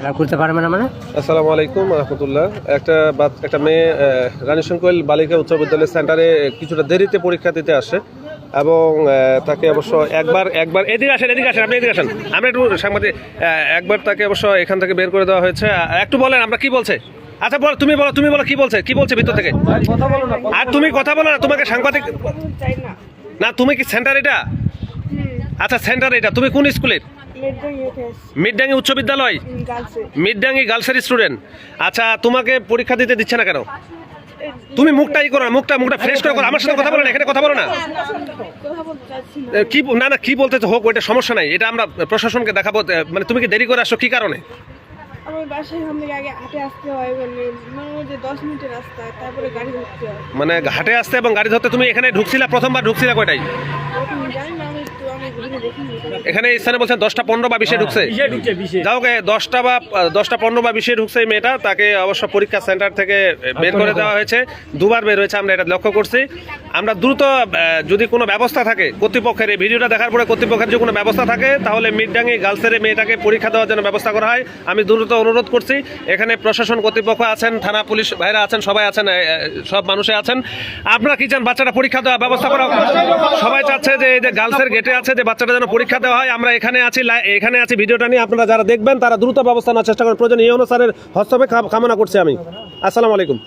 এরা করতে পারবে না মানে? আসসালামু আলাইকুম রহমতুল্লাহ। একটা একটা মেয়ে আহ, রানী শঙ্কর বালিকা উচ্চ বিদ্যালয় সেন্টারে কিছুটা দেরিতে পরীক্ষা দিতে আসে এবং তাকে অবশ্য একবার একবার এদিকে আসেন এদিকে আসেন আপনি এদিকে আসেন। আমরা একটু সাংবাদিক একবার তাকে অবশ্য এখান থেকে বের করে দেওয়া হয়েছে। একটু বলেন আমরা কি বলছে? আচ্ছা বল তুমি বলো তুমি বলো কি বলছে? কি বলছে ভিতর থেকে? আর তুমি কথা বলো না তোমাকে সাংবাদিক না। না তুমি কি সেন্টার এটা? আচ্ছা সেন্টার এটা তুমি কোন স্কুলের? মিডডাঙ্গি উচ্চ বিদ্যালয়? মিডডাঙ্গি গার্লসের। স্টুডেন্ট আচ্ছা তোমাকে পরীক্ষা দিতে দিচ্ছে না কেন? তুমি মুখটা ই করো না, মুখটা মুখটা ফ্রেশ করে করো আমার সাথে কথা বলো না এখানে কথা বলো না। এ, কি না না কি বলতে হোক ওইটা সমস্যা নাই এটা আমরা প্রশাসনকে দেখাবো মানে তুমি কি দেরি করে আসো কি কারণে? হয় মানে হয় হয়। মানে ঘাটে আসতে এবং গাড়ি ধরতে তুমি এখানে ঢুকছিলা প্রথমবার ঢুকছিলা কয়টাই এখন স্থানে বলছেন দশটা পনেরো বা বিশে ঢুকছে। যাও দশটা বা দশটা পনেরো বা বিশে ঢুকছে এই মেয়েটা তাকে অবশ্য পরীক্ষা সেন্টার থেকে বের করে দেওয়া হয়েছে। দুবার বের হয়েছে আমরা এটা লক্ষ্য করছি। আমরা দ্রুত যদি কোনো ব্যবস্থা থাকে কর্তৃপক্ষের এই ভিডিওটা দেখার পরে কর্তৃপক্ষের যদি কোনো ব্যবস্থা থাকে তাহলে মিডডাঙ্গি গার্লসের মেয়েটাকে পরীক্ষা দেওয়ার জন্য ব্যবস্থা করা হয়। আমি দ্রুত অনুরোধ করছি এখানে প্রশাসন কর্তৃপক্ষ আছেন থানা পুলিশ ভাইরা আছেন সবাই আছেন সব মানুষে আছেন। আপনারা কি চান বাচ্চাটা পরীক্ষা দেওয়ার ব্যবস্থা করা সবাই চাচ্ছে যে এই যে গার্লসের গেটে আছে যে বাচ্চাটা যেন পরীক্ষা দেওয়া হয়, আমরা এখানে আছি এখানে আছি। ভিডিওটা নিয়ে আপনারা যারা দেখবেন, তারা দ্রুত ব্যবস্থা নেওয়ার চেষ্টা করেন। প্রয়োজন এই অনুসারে হস্তক্ষেপ কামনা করছি আমি। আসসালামু আলাইকুম।